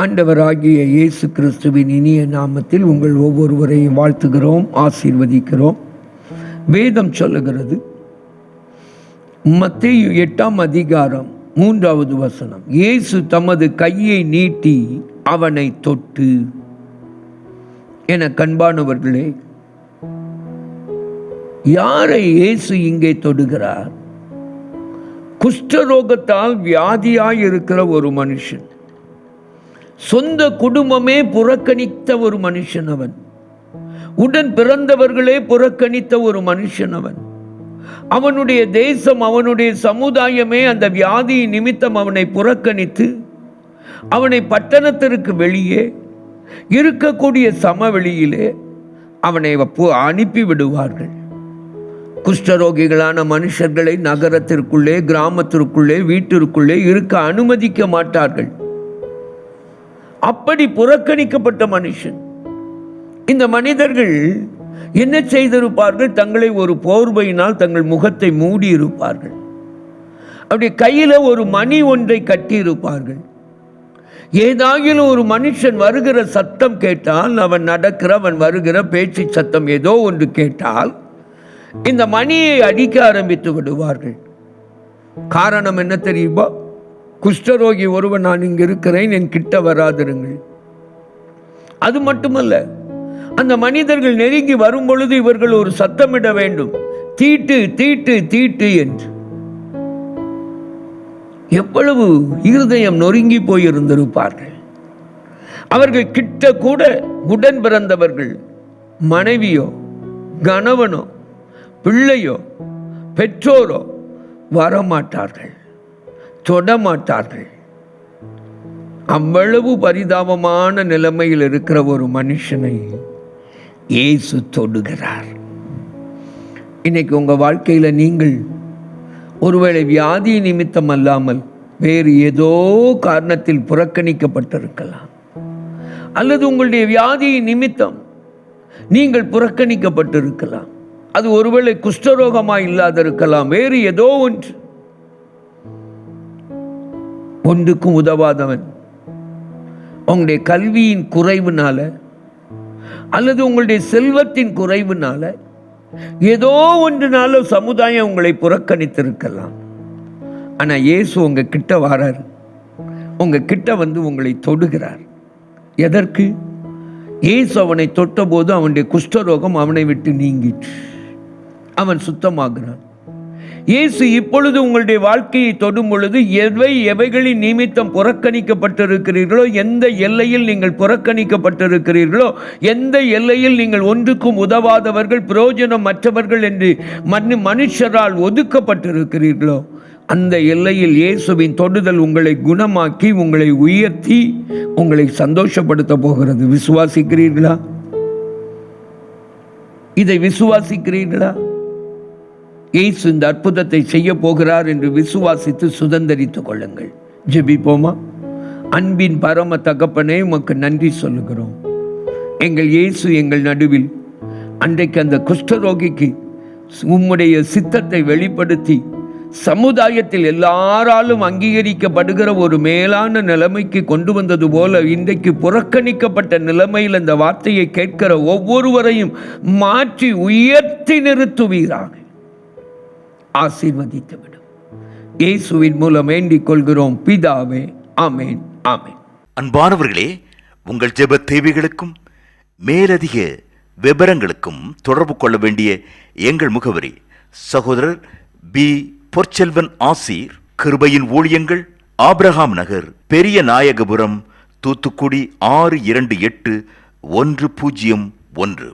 ஆண்டவராகிய இயேசு கிறிஸ்துவின் இனிய நாமத்தில் உங்கள் ஒவ்வொருவரையும் வாழ்த்துகிறோம் ஆசீர்வதிக்கிறோம். வேதம் சொல்லுகிறது மத்தேயு எட்டாம் அதிகாரம் மூன்றாவது வசனம் இயேசு தமது கையை நீட்டி அவனை தொட்டு. என கண்பானவர்களே யாரை இயேசு இங்கே தொடுகிறார்? குஷ்டரோகத்தால் வியாதியாய் இருக்கிற ஒரு மனுஷன். சொந்த குடும்பமே புறக்கணித்த ஒரு மனுஷன் அவன் உடன் பிறந்தவர்களே புறக்கணித்த ஒரு மனுஷன் அவன் அவனுடைய தேசம் அவனுடைய சமுதாயமே அந்த வியாதியின் நிமித்தம் அவனை புறக்கணித்து அவனை பட்டணத்திற்கு வெளியே இருக்கக்கூடிய சமவெளியிலே அவனை அனுப்பி விடுவார்கள். குஷ்டரோகிகளான மனுஷர்களை நகரத்திற்குள்ளே கிராமத்திற்குள்ளே வீட்டிற்குள்ளே இருக்க அனுமதிக்க மாட்டார்கள். அப்படி புறக்கணிக்கப்பட்ட மனுஷன். இந்த மனிதர்கள் என்ன செய்திருப்பார்கள்? தங்களை ஒரு போர்வையினால் தங்கள் முகத்தை மூடியிருப்பார்கள். அப்படி கையில் ஒரு மணி ஒன்றை கட்டியிருப்பார்கள். ஏதாகிலும் ஒரு மனுஷன் வருகிற சத்தம் கேட்டால் அவன் நடக்கிற அவன் வருகிற பேச்சு சத்தம் ஏதோ ஒன்று கேட்டால் இந்த மணியை அடிக்க ஆரம்பித்து விடுவார்கள். காரணம் என்ன தெரியுமா? குஷ்டரோகி ஒருவன் நான் இங்கு இருக்கிறேன் என் கிட்ட வராதிருங்கள். அது மட்டுமல்ல அந்த மனிதர்கள் நெருங்கி வரும் பொழுது இவர்கள் ஒரு சத்தமிட வேண்டும். தீட்டு தீட்டு தீட்டு என்று. எவ்வளவு இருதயம் நொறுங்கி போயிருந்திருப்பார்கள். அவர்கள் கிட்ட கூட உடன் பிறந்தவர்கள் மனைவியோ கணவனோ பிள்ளையோ பெற்றோரோ வரமாட்டார்கள். தொடமாட்டார்கள். அவ்வளவு பரிதாபமான நிலைமையில் இருக்கிற ஒரு மனுஷனை இயேசு தொடுகிறார். இன்னைக்கு உங்கள் வாழ்க்கையில் நீங்கள் ஒருவேளை வியாதி நிமித்தம் அல்லாமல் வேறு ஏதோ காரணத்தில் புறக்கணிக்கப்பட்டிருக்கலாம். அல்லது உங்களுடைய வியாதி நிமித்தம் நீங்கள் புறக்கணிக்கப்பட்டிருக்கலாம். அது ஒருவேளை குஷ்டரோகமாக இல்லாதிருக்கலாம். வேறு ஏதோ ஒன்று. ஒன்றுக்கும் உதவாதவன். உங்களுடைய கல்வியின் குறைவுனால அல்லது உங்களுடைய செல்வத்தின் குறைவுனால ஏதோ ஒன்றுனால சமுதாயம் உங்களை புறக்கணித்திருக்கலாம். ஆனால் இயேசு உங்க கிட்ட வரார். உங்க கிட்ட வந்து உங்களை தொடுகிறார். எதற்கு? இயேசு அவனை தொட்டபோது அவனுடைய குஷ்டரோகம் அவனை விட்டு நீங்கிற்று. அவன் சுத்தமாகிறான். இயேசு இப்பொழுது உங்களுடைய வாழ்க்கையை தொடும் பொழுது எவை எவைகளின் நிமித்தம் புறக்கணிக்கப்பட்டிருக்கிறீர்களோ எந்த எல்லையில் நீங்கள் புறக்கணிக்கப்பட்டிருக்கிறீர்களோ எந்த எல்லையில் நீங்கள் ஒன்றுக்கும் உதவாதவர்கள் பிரயோஜனம் மற்றவர்கள் என்று மன்னு மனுஷரால் ஒதுக்கப்பட்டிருக்கிறீர்களோ அந்த எல்லையில் இயேசுவின் தொடுதல் உங்களை குணமாக்கி உங்களை உயர்த்தி உங்களை சந்தோஷப்படுத்த போகிறது. விசுவாசிக்கிறீர்களா? இதை விசுவாசிக்கிறீர்களா? இயேசு இந்த அற்புதத்தை செய்ய போகிறார் என்று விசுவாசித்து சுதந்தரித்துக் கொள்ளுங்கள். ஜெபிப்போமா? அன்பின் பரம தகப்பனே உமக்கு நன்றி சொல்லுகிறோம். எங்கள் இயேசு எங்கள் நடுவில் அன்றைக்கு அந்த குஷ்டரோகிக்கு உம்முடைய சித்தத்தை வெளிப்படுத்தி சமுதாயத்தில் எல்லாராலும் அங்கீகரிக்கப்படுகிற ஒரு மேலான நிலைமைக்கு கொண்டு வந்தது போல இன்றைக்கு புறக்கணிக்கப்பட்ட நிலைமையில் இந்த வார்த்தையை கேட்கிற ஒவ்வொருவரையும் மாற்றி உயர்த்தி நிறுத்துவீராக. ஆசீர்வதித்து விடும் இயேசுவின் மூலம் வேண்டிக் கொள்கிறோம். பிதாவே ஆமேன் ஆமேன். அன்பானவர்களே உங்கள் ஜெப தேவைகளுக்கும் மேலதிக விவரங்களுக்கும் தொடர்பு கொள்ள வேண்டிய எங்கள் முகவரி சகோதரர் பி. பொற்செல்வன் ஆசீர் கிருபையின் ஊழியங்கள் ஆப்ரஹாம் நகர் பெரிய நாயகபுரம் தூத்துக்குடி ஆறு இரண்டு எட்டு ஒன்று பூஜ்ஜியம் ஒன்று.